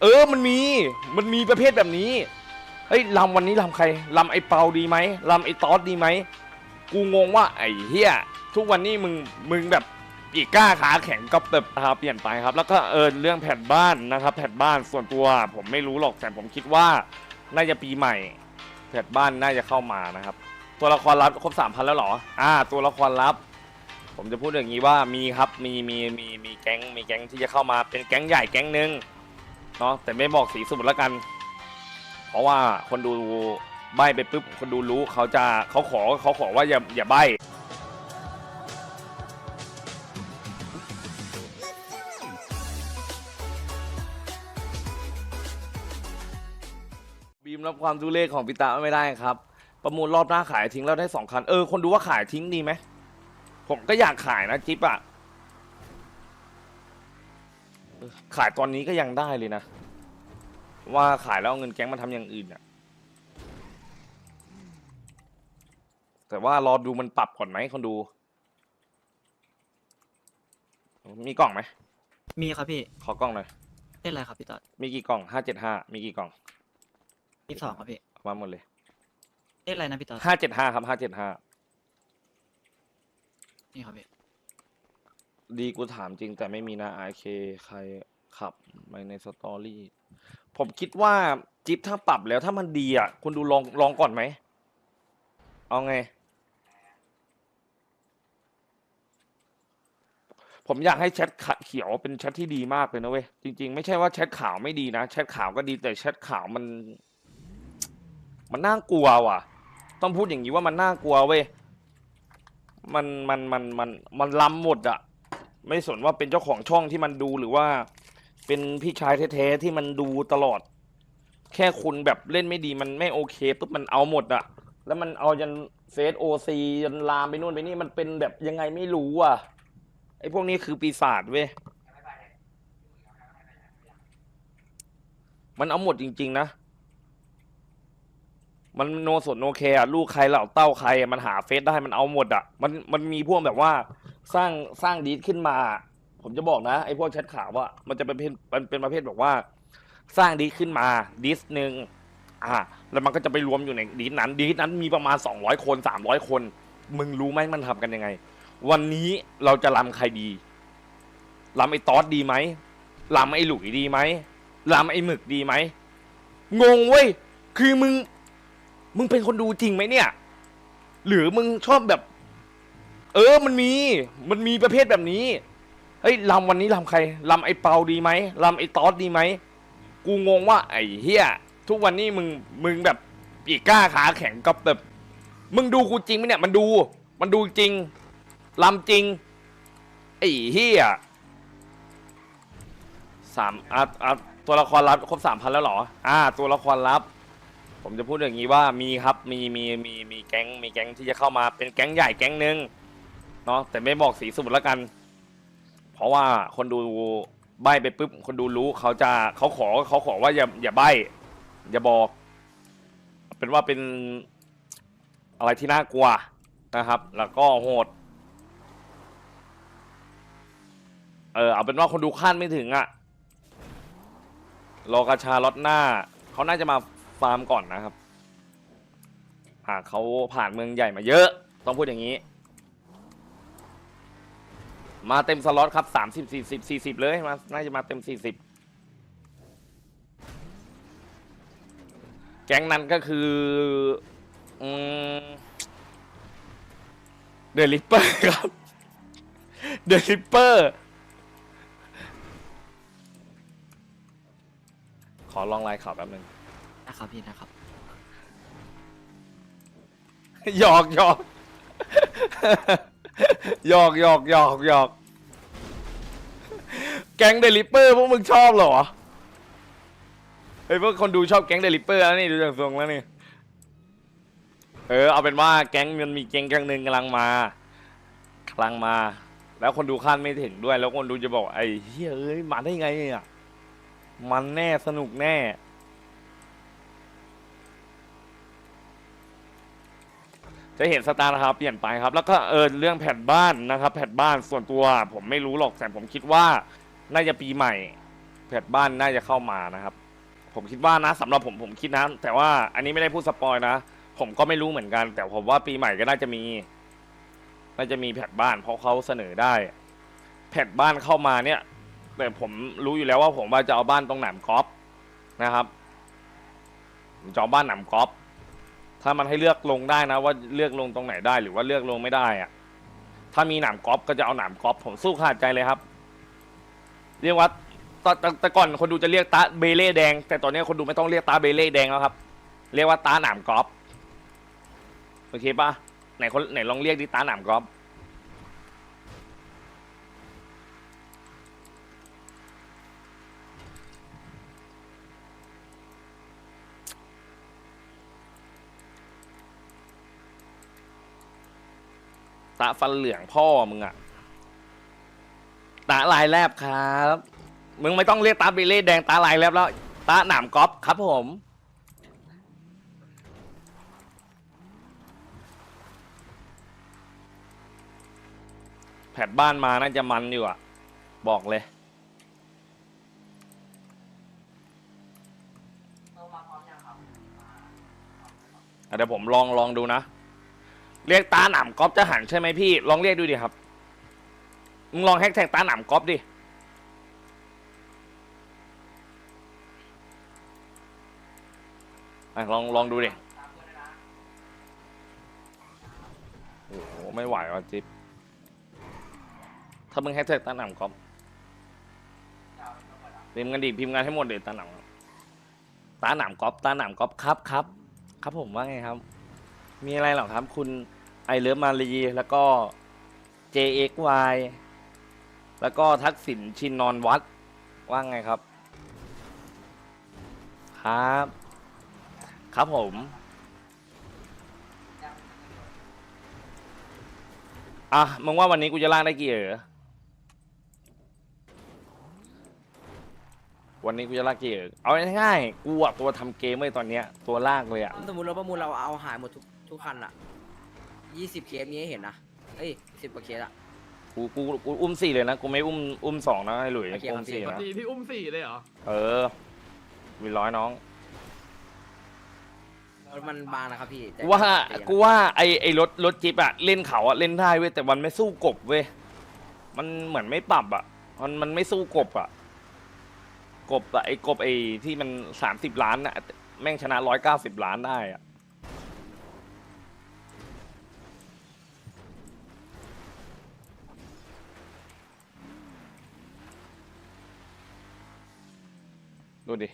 เออมันมีมันมีประเภทแบบนี้เฮ้ยลำวันนี้ลำใครลำไอ้เปาดีไหมลำไอ้ตอสดีไหมกูงงว่าไอ้เฮียทุกวันนี้มึงมึงแบบปีกกล้าขาแข็งก็แบบเปลี่ยนไปครับ แล้วก็เออเรื่องแผ่นบ้านนะครับ แผ่นบ้านส่วนตัวผมไม่รู้หรอกแต่ผมคิดว่าน่าจะปีใหม่ แผ่นบ้านน่าจะเข้ามานะครับ ตัวละครลับครบสามพันแล้วเหรอ อ่า ตัวละครลับ ผมจะพูดอย่างนี้ว่ามีครับมีมีมีมีแก๊งมีแก๊งที่จะเข้ามาเป็นแก๊งใหญ่แก๊งหนึ่ง เนาะแต่ไม่บอกสีสมุดล้วกัน เพราะว่าคนดูใบไปปุ๊บคนดูรู้เขาจะเขาขอเขาขอว่าอย่าอย่าใบบีมรับความทุเรศของพิตาไม่ได้ครับ ประมูลรอบหน้าขายทิ้งแล้วได้สองคัน เออ คนดูว่าขายทิ้งดีไหม ผมก็อยากขายนะจิ๊บอะ ขายตอนนี้ก็ยังได้เลยนะ ว่าขายแล้วเอาเงินแก๊งมาทำอย่างอื่นอะแต่ว่ารอดูมันปรับก่อนไหมคนดู มีกล่องไหม มีครับพี่ขอกล้องหน่อย เล่นอะไรครับพี่ตอดมีกี่กล่องห้าเจ็ดห้า มีกี่กล่องมีสองครับพี่เอามาหมดเลย เล่นอะไรนะพี่ตอดห้าเจ็ดห้าครับห้าเจ็ดห้า นี่ครับพี่ ดีกูถามจริงแต่ไม่มีนะไอเคใครขับไปในสตอรี่ ผมคิดว่าจิ๊บถ้าปรับแล้วถ้ามันดีอะ คุณดูลองลองก่อนไหม เอาไง ผมอยากให้แชทขะเขียวเป็นแชทที่ดีมากเลยนะเว้ย จริง ๆ ไม่ใช่ว่าแชทขาวไม่ดีนะ แชทขาวก็ดีแต่แชทขาวมัน มันน่ากลัวว่ะ ต้องพูดอย่างนี้ว่ามันน่ากลัวเว้ย มันมันมันมันมันล้ำหมดอะ ไม่สนว่าเป็นเจ้าของช่องที่มันดูหรือว่า เป็นพี่ชายแท้ๆที่มันดูตลอด แค่คุณแบบเล่นไม่ดีมันไม่โอเคปุ๊บมันเอาหมดอะแล้วมันเอายันเฟซโอซียันลามไปนู่นไปนี่มันเป็นแบบยังไงไม่รู้อะไอ้พวกนี้คือปีศาจเว้ยมันเอาหมดจริง ๆ นะ มันโนสนโนแคร์ลูกใครเหล่าเต้าใคร มันหาเฟซได้มันเอาหมดอะ มันมันมีพวกแบบว่า สร้างสร้างดีดขึ้นมา ผมจะบอกนะไอ้พวกแชทข่าวว่ามันจะเป็นเพศมันเป็นประเภทแบบว่า สร้างดีดขึ้นมาดีสหนึ่งอ่า แล้วมันก็จะไปรวมอยู่ในดีดนั้นดีดนั้นมีประมาณสองร้อยคนสามร้อยคน มึงรู้ไหมมันทำกันยังไง วันนี้เราจะลำใครดีลำไอ้ตอสดีไหมลำไอ้หลุยดีไหมลำไอ้หมึกดีไหมงงเว้ยคือมึง มึงเป็นคนดูจริงไหมเนี่ย หรือมึงชอบแบบ เออมันมีมันมีประเภทแบบนี้เฮ้ยลำวันนี้ลำใครลำไอ้เปาดีไหมลำไอ้ตอสดีไหมกูงงว่าไอ้เฮียทุกวันนี้มึงมึงแบบปีกกล้าขาแข็งก็แบบมึงดูกูจริงไหมเนี่ยมันดู มันดูจริงลำจริงไอ้เฮียสามอะอะตัวละครลับครบสามพันแล้วเหรอ อ่า ตัวละครลับ ผมจะพูดอย่างนี้ว่ามีครับมีมีมีมีแก๊งมีแก๊งที่จะเข้ามาเป็นแก๊งใหญ่แก๊งหนึ่ง เนาะแต่ไม่บอกสีสมุดล้วกัน เพราะว่าคนดูใบไปปุ๊บคนดูรู้เขาจะเขาขอเขาขอว่าอย่าอย่าใบอย่าบอก เป็นว่าเป็นอะไรที่น่ากลัวนะครับ แล้วก็โหด เออเอาเป็นว่าคนดูคาดไม่ถึงอะรอกระชาล็อตหน้า เขาน่าจะมาฟาร์มก่อนนะครับ หากเขาผ่านเมืองใหญ่มาเยอะ ต้องพูดอย่างนี้ มาเต็มสล็อตครับสามสิบสี่สิบสี่สิบเลยมาน่าจะมาเต็มสี่สิบแก๊งนั้นก็คืออืมเดลิเปอร์ครับเดลิเปอร์ขอลองไลน์ข่าวแป๊บนึงนะครับพี่นะครับหยอกหยอกหยอกหยอกหยอกหยอก แก๊งเดลิเปอร์พวกมึงชอบเหรอเฮ้ยพวกคนดูชอบแก๊งเดลิเปอร์แล้วนี่ดูจากทรงแล้วนี่เออเอาเป็นว่าแก๊งมันมีแก๊งแก๊งหนึ่งกำลังมากำลังมา แล้วคนดูคาดไม่ถึงด้วย แล้วคนดูจะบอกไอ้เฮ้ยเอ้ยมาได้ไงอะมันแน่สนุกแน่ จะเห็นสตาร์นะครับเปลี่ยนไปครับ แล้วก็เออเรื่องแผ่นบ้านนะครับ แผ่นบ้านส่วนตัวผมไม่รู้หรอกแต่ผมคิดว่า น่าจะปีใหม่แพทบ้านน่าจะเข้ามานะครับ ผมคิดว่านะสำหรับผมผมคิดนะ แต่ว่าอันนี้ไม่ได้พูดสปอยนะ ผมก็ไม่รู้เหมือนกัน แต่ผมว่าปีใหม่ก็น่าจะมี น่าจะมีแพทบ้าน เพราะเขาเสนอได้ แพทบ้านเข้ามาเนี่ย แต่ผมรู้อยู่แล้วว่าผมว่าจะเอาบ้านตรงหนามกอล์ฟนะครับผมจะเอาบ้านหนามกอล์ฟถ้ามันให้เลือกลงได้นะ ว่าเลือกลงตรงไหนได้หรือว่าเลือกลงไม่ได้อะถ้ามีหนามกอล์ฟก็จะเอาหนามกอล์ฟผมสู้ขาดใจเลยครับ เรียกว่าตอนแต่ก่อนคนดูจะเรียกตาเบเล่แดง แต่ตอนนี้คนดูไม่ต้องเรียกตาเบเล่แดงแล้วครับ เรียกว่าตาหนามกอล์ฟโอเคปะไหนคนไหนลองเรียกดิตาหนามกอล์ฟตาฟันเหลืองพ่อมึงอะ ตาลายแลบครับ มึงไม่ต้องเรียกตาเบเล่แดงตาลายแลบแล้ว ตาหนามก๊อฟครับผม แผดบ้านมาน่าจะมันอยู่อะบอกเลย อะเดี๋ยวผมลองลองดูนะ เรียกตาหนามก๊อฟจะหันใช่ไหมพี่ ลองเรียกดูดิครับ มึงลองแฮกแท็กตาหนามก๊อฟดิ อะลองลองดูดิ โอ้โหไม่ไหวว่ะจิ๊บ ถ้ามึงแฮกแท็กตาหนามก๊อฟพิมพ์กันดิพิมพ์กันให้หมดเลยตาหนามตาหนามก๊อฟตาหนามก๊อฟครับครับ ครับผมว่าไงครับ มีอะไรเหรอครับคุณไอเลิฟมารีแล้วก็ JXY แล้วก็ทักษิณชินนอนวัดว่าไงครับ ครับ ครับผม อะมึงว่าวันนี้กูจะล่างได้กี่เออวันนี้กูจะลากกี่เออเอาง่ายๆ กูอะตัวทำเกมไว้ตอนเนี้ย ตัวลากเลยอะสมมติเราประมูลเราเอาหายหมดทุกทุกคันอะยี่สิบเคสนี้ให้เห็นนะเอ้ยสิบกว่าเคสอะ กูกูกูอุ้มสี่เลยนะกูไม่อุ้มอุ้มสองนะไอ้หลุยโอเคกูอุ้มครับสี่พี่ปกนะติพี่อุ้มสี่เลยเหรอ เออมีร้อยน้องรถมันบางนะครับพี่แต่กูว่าแต่ยังกูว่าไอไอรถรถจิ๊บอะเล่นเขาอะเล่นได้เว้ยแต่มันไม่สู้กบเว้ยมันเหมือนไม่ปรับอะมันมันไม่สู้กบอะกบอะไอกบไอที่มันสามสิบล้านอะแม่งชนะร้อยเก้าสิบล้านได้อะ ดูดิ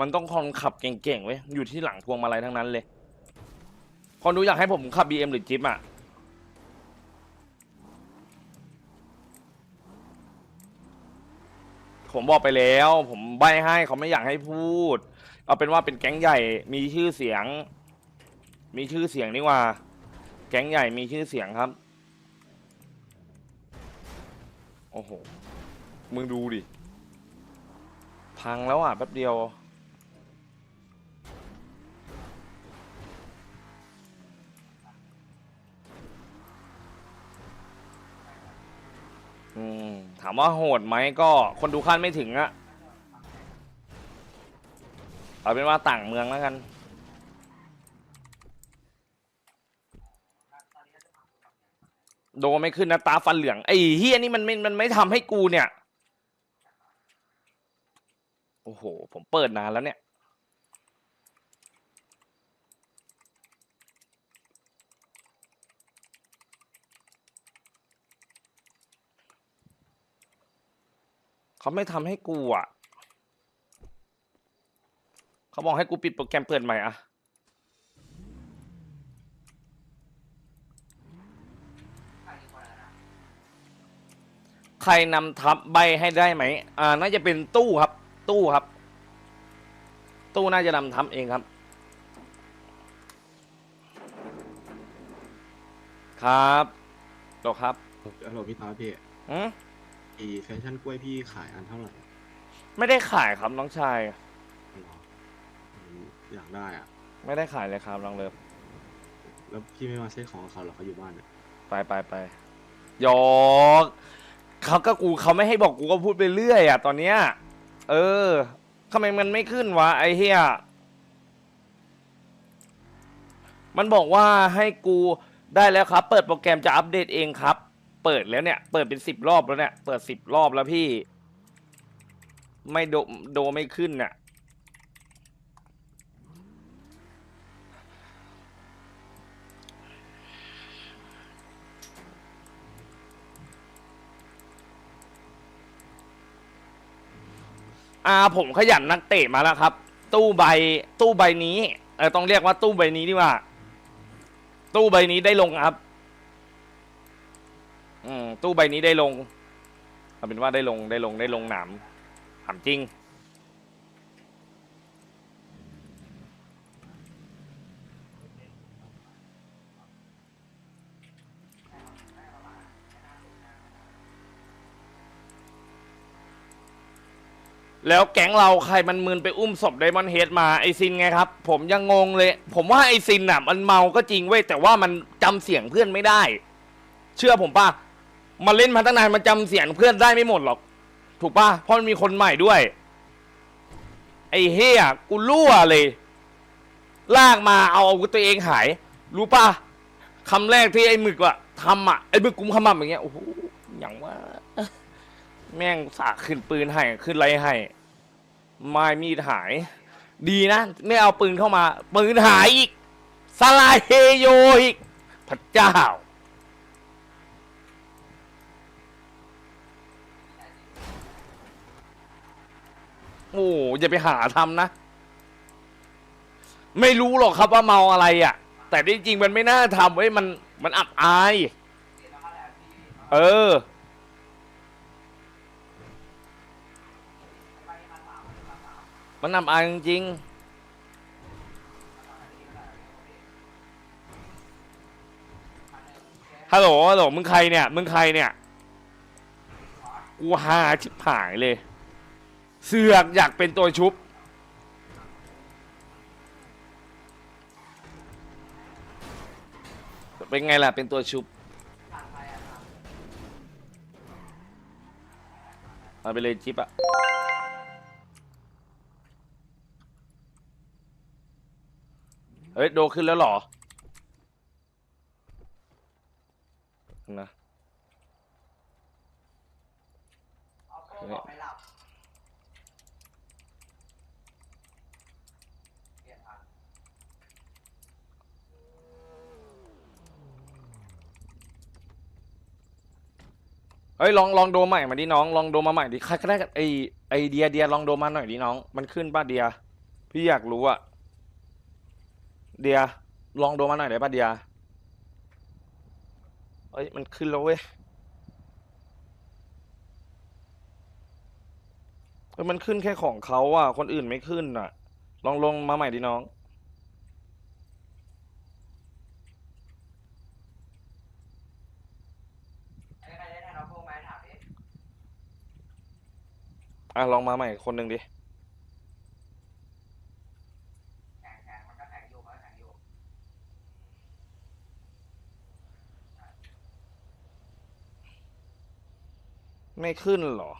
มันต้องคนขับเก่งๆเว้ย อยู่ที่หลังพวงมาลัยทั้งนั้นเลย คนดูอยากให้ผมขับ BM หรือจิ๊บอะ ผมบอกไปแล้ว ผมใบให้เขาไม่อยากให้พูด เอาเป็นว่าเป็นแก๊งใหญ่มีชื่อเสียง มีชื่อเสียงนี่ว่า แก๊งใหญ่มีชื่อเสียงครับ โอ้โห มึงดูดิ พังแล้วอะแป๊บเดียว อืม ถามว่าโหดไหมก็คนดูคาดไม่ถึงอะเอาเป็นว่าต่างเมืองแล้วกันโดไม่ขึ้นนะตาฟันเหลืองไอ้เฮียนี่มันไม่มันไม่ทำให้กูเนี่ย โอ้โห ผมเปิดนานแล้วเนี่ย เขาไม่ทำให้กูอะ เขาบอกให้กูปิดโปรแกรมเปิดใหม่อะใครนำทับใบให้ได้ไหม อ่า น่าจะเป็นตู้ครับ ตู้ครับ ตู้น่าจะนำทับเองครับ ครับตกครับฮัลโหลพี่ตาพี่ อืม อีแฟชั่นกล้วยพี่ขายอันเท่าไหร่ไม่ได้ขายครับน้องชายอ๋ออืมอยากได้อะ ไม่ได้ขายเลยครับลองเลิฟแล้วพี่ไม่มาเซ็ตของกับเขาเหรอเขาอยู่บ้านเนี่ยไปไปไปหยอกเขาก็กูเขาไม่ให้บอกกูก็พูดไปเรื่อยอะตอนเนี้ยเออทำไมมันไม่ขึ้นวะไอ้เฮียมันบอกว่าให้กูได้แล้วครับ เปิดโปรแกรมจะอัปเดตเองครับ เปิดแล้วเนี่ย เปิดเป็นสิบรอบแล้วเนี่ย เปิดสิบรอบแล้วพี่ ไม่โดโดไม่ขึ้นเนี่ยอ่าผมขยันนักเตะมาแล้วครับ ตู้ใบตู้ใบนี้เออต้องเรียกว่าตู้ใบนี้ดีกว่า ตู้ใบนี้ได้ลงครับ ตู้ใบนี้ได้ลงเอาเป็นว่าได้ลงได้ลงได้ลงหนามถามจริง แล้วแก๊งเราใครมันมืนไปอุ้มศพไดมอนเฮดมาไอซินไงครับ ผมยังงงเลย ผมว่าไอซินอะมันเมาก็จริงเว้ยแต่ว่ามันจำเสียงเพื่อนไม่ได้ เชื่อผมป่ะ มันเล่นมาตั้งนานมันจำเสียงเพื่อนได้ไม่หมดหรอก ถูกป่ะเพราะมันมีคนใหม่ด้วย ไอ้เฮียกูรั่วเลย ลากมาเอาอาวุธตัวเองหาย รู้ป่ะคำแรกที่ไอ้หมึกอะทำอะไอ้หมึกกุมขมับอย่างเงี้ยโอ้โหอย่างว่า แม่งสาขึ้นปืนให้ขึ้นไรให้ไม้มีดหาย ดีนะไม่เอาปืนเข้ามาปืนหายอีกสลายเฮโยอีกพระเจ้า โอ้อย่าไปหาทำนะ ไม่รู้หรอกครับว่าเมาอะไรอะ แต่จริงๆมันไม่น่าทำเว้ยมันมันอับอาย เออ มันนำอายจริงฮัลโหลฮัลโหลมึงใครเนี่ย มึงใครเนี่ย กูหาชิบหายเลย เสือกอยากเป็นตัวชุบ เป็นไงล่ะ เป็นตัวชุบมาไปเลยจิ๊บอะเฮ้ย โดขึ้นแล้วหรอ นะ เฮ้ยลองลองโดมาใหม่มาดิน้องลองโดมาใหม่ดิใครก็ได้ไอไอเดียเดียลองโดมาหน่อยดิน้อง มันขึ้นป่ะเดีย พี่อยากรู้อะเดียลองโดมาหน่อยได้ป่ะเดียเอ้ยมันขึ้นแล้วเว้ยเอ้ยมันขึ้นแค่ของเขาอะคนอื่นไม่ขึ้นอะลองลงมาใหม่ดิน้อง อะลองมาใหม่คนหนึ่งดิ ไม่ขึ้นเหรอ